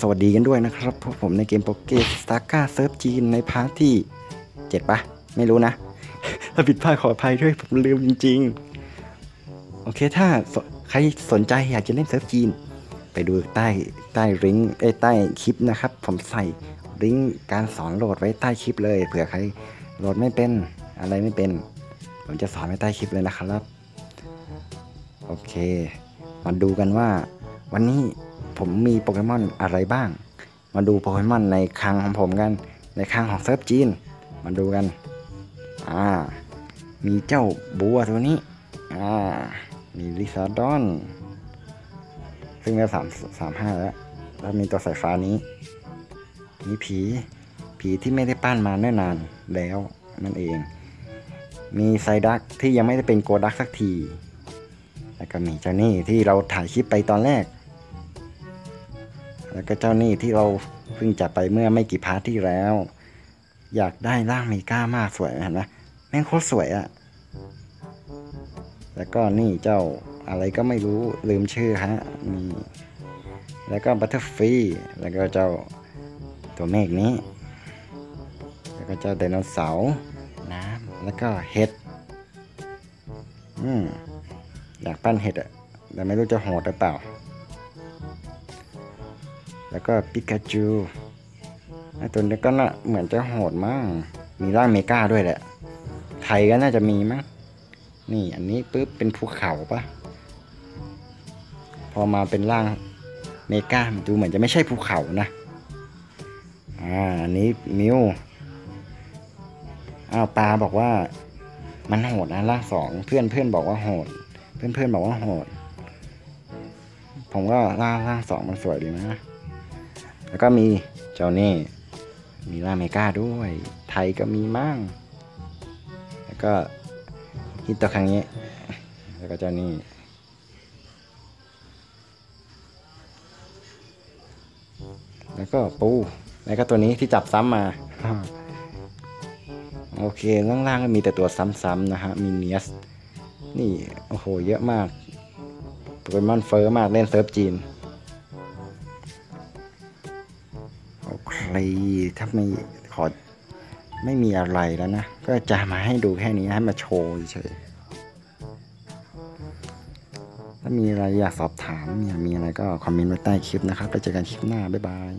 สวัสดีกันด้วยนะครับพวกผมในเกมโปเกสตาร์ก้าเซิร์ฟจีนในพาร์ทที่เจ็ดปะไม่รู้นะ ถ้าผิดพลาดขออภัยด้วยผมลืมจริง ๆ โอเคถ้าใครสนใจอยากจะเล่นเซิร์ฟจีน ไปดูใต้ใต้ลิงก์เอ้ใต้คลิปนะครับ ผมใส่ลิงก์การสอนโหลดไว้ใต้คลิปเลยเผื่อใครโหลดไม่เป็นอะไรไม่เป็น ผมจะสอนไว้ใต้คลิปเลยนะครับ โอเค มาดูกันว่าวันนี้ ผมมีโปเกมอนอะไรบ้าง มาดูโปเกมอนในคลังของผมกัน ในคลังของเซิร์ฟจีน มาดูกัน อ่า มีเจ้าบัวตัวนี้ อ่า มีลิซาดอน ซึ่งก็สามสามห้าแล้ว แล้วมีตัวสายฟ้านี้ มีผี ผีที่ไม่ได้ปั้นมาเนิ่นนานแล้วนั่นเอง มีไซดักที่ยังไม่ได้เป็นโกดักสักที แล้วก็มีเจ้านี่ที่เราถ่ายคลิปไปตอนแรก แล้วก็เจ้านี่ที่เราเพิ่งจับไปเมื่อไม่กี่พาร์ทที่แล้ว อยากได้ร่างเมก้ามากสวยเห็นไหมแม่งโคตรสวยอะแล้วก็นี่เจ้าอะไรก็ไม่รู้ลืมชื่อฮะมีแล้วก็บัตเตอร์ฟีแล้วก็เจ้าตัวเมฆนี้ แล้วก็เจ้าไดโนเสาร์น้ำแล้วก็เห็ดอืมอยากปั้นเห็ดอะแต่ไม่รู้จะโหดหรือเปล่า แล้วก็ปิกาจูไอตัวนี้ก็น่าเหมือนจะโหดมาก มีร่างเมกาด้วยแหละ ไทยก็น่าจะมีมั้ง นี่อันนี้ปุ๊บเป็นภูเขาปะพอมาเป็นร่างเมกาดูเหมือนจะไม่ใช่ภูเขานะ อ่า อันนี้มิวอ้าวปลาบอกว่า มันโหดนะร่างสองเพื่อนเพื่อนบอกว่าโหด เพื่อนเพื่อนบอกว่าโหด ผมก็ร่างร่างสองมันสวยดีนะ แล้วก็มีเจ้านี่มีร่าเมกาด้วย ไทยก็มีมั่ง แล้วก็ฮิตตัวครั้งนี้ แล้วก็เจ้านี่แล้วก็ปู แล้วก็ตัวนี้ที่จับซ้ำมา โอเคล่างๆก็มีแต่ตัวซ้ำๆนะฮะ มีเนียส นี่ โอ้โห เยอะมากโปเกมอนเฟอร์มากเล่นเซิร์ฟจีน ถ้าไม่ขอไม่มีอะไรแล้วนะ ก็จะมาให้ดูแค่นี้ให้มาโชว์เฉยถ้ามีอะไรอยากสอบถามอยากมีอะไรก็คอมเมนต์ไว้ใต้คลิปนะครับไปเจอกันคลิปหน้า บ๊ายบาย